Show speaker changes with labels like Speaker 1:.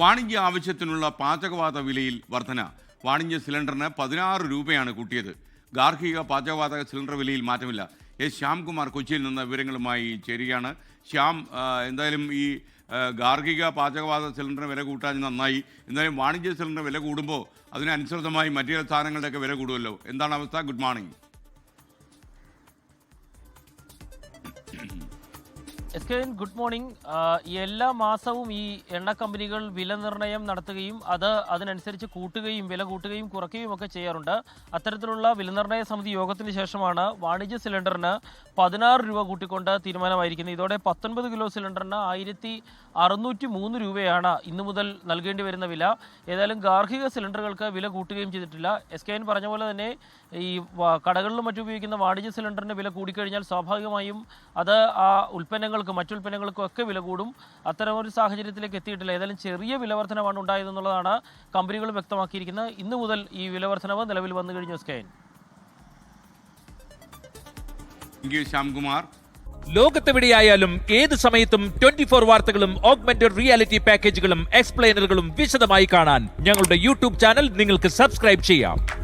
Speaker 1: വാണിജ്യ ആവശ്യത്തിനുള്ള പാചകവാത വിലയിൽ വർധന. വാണിജ്യ സിലിണ്ടറിന് പതിനാറ് രൂപയാണ് കൂട്ടിയത്. ഗാർഹിക പാചകവാതക സിലിണ്ടർ വിലയിൽ മാറ്റമില്ല. എസ് ശ്യാംകുമാർ കൊച്ചിയിൽ നിന്ന് വിവരങ്ങളുമായി ചേരുകയാണ്. ശ്യാം എന്തായാലും ഈ ഗാർഹിക പാചകവാതക സിലിണ്ടറിന് വില കൂട്ടാൻ നന്നായി. എന്തായാലും വാണിജ്യ സിലിണ്ടർ വില കൂടുമ്പോൾ അതിനനുസൃതമായി മറ്റു സാധനങ്ങളുടെയൊക്കെ വില കൂടുമല്ലോ. എന്താണ് അവസ്ഥ? Good morning.
Speaker 2: S K good morning. എല്ലാ മാസവും ഈ എണ്ണ കമ്പനികൾ വില നിർണയം നടത്തുകയും അത് അതിനനുസരിച്ച് കൂട്ടുകയും വില കൂട്ടുകയും കുറയ്ക്കുകയും ഒക്കെ ചെയ്യാറുണ്ട്. അത്തരത്തിലുള്ള വില നിർണയ സമിതി യോഗത്തിന് ശേഷമാണ് വാണിജ്യ സിലിണ്ടറിന് പതിനാറ് രൂപ കൂട്ടിക്കൊണ്ട് തീരുമാനമായിരിക്കുന്നത്. ഇതോടെ പത്തൊൻപത് കിലോ സിലിണ്ടറിന് ആയിരത്തി അറുന്നൂറ്റി മൂന്ന് രൂപയാണ് ഇന്നു മുതൽ നൽകേണ്ടി വരുന്ന വില. ഏതായാലും ഗാർഹിക സിലിണ്ടറുകൾക്ക് വില കൂട്ടുകയും ചെയ്തിട്ടില്ല. എസ് കെ എൻ പറഞ്ഞ പോലെ തന്നെ ഈ കടകളിലും മറ്റും ഉപയോഗിക്കുന്ന വാണിജ്യ സിലിണ്ടറിന് വില കൂടിക്കഴിഞ്ഞാൽ സ്വാഭാവികമായും അത് ആ ഉൽപ്പന്നങ്ങൾക്കും മറ്റുൽപ്പന്നങ്ങൾക്കും ഒക്കെ വില കൂടും. അത്തരമൊരു സാഹചര്യത്തിലേക്ക് എത്തിയിട്ടില്ല. ഏതായാലും ചെറിയ വിലവർധനമാണ് ഉണ്ടായതെന്നുള്ളതാണ് കമ്പനികൾ വ്യക്തമാക്കിയിരിക്കുന്നത്. ഇന്നു മുതൽ ഈ വിലവർധനവ് നിലവിൽ വന്നു കഴിഞ്ഞു
Speaker 1: സ്കൈൻ ശ്യാംകുമാർ.
Speaker 3: ലോകത്തെവിടെയായാലും ഏത് സമയത്തും ട്വന്റി ഫോർ വാർത്തകളും ഓഗ്മെന്റഡ് റിയാലിറ്റി പാക്കേജുകളും എക്സ്പ്ലെയിനറുകളും വിശദമായി കാണാൻ ഞങ്ങളുടെ യൂട്യൂബ് ചാനൽ നിങ്ങൾക്ക് സബ്സ്ക്രൈബ് ചെയ്യാം.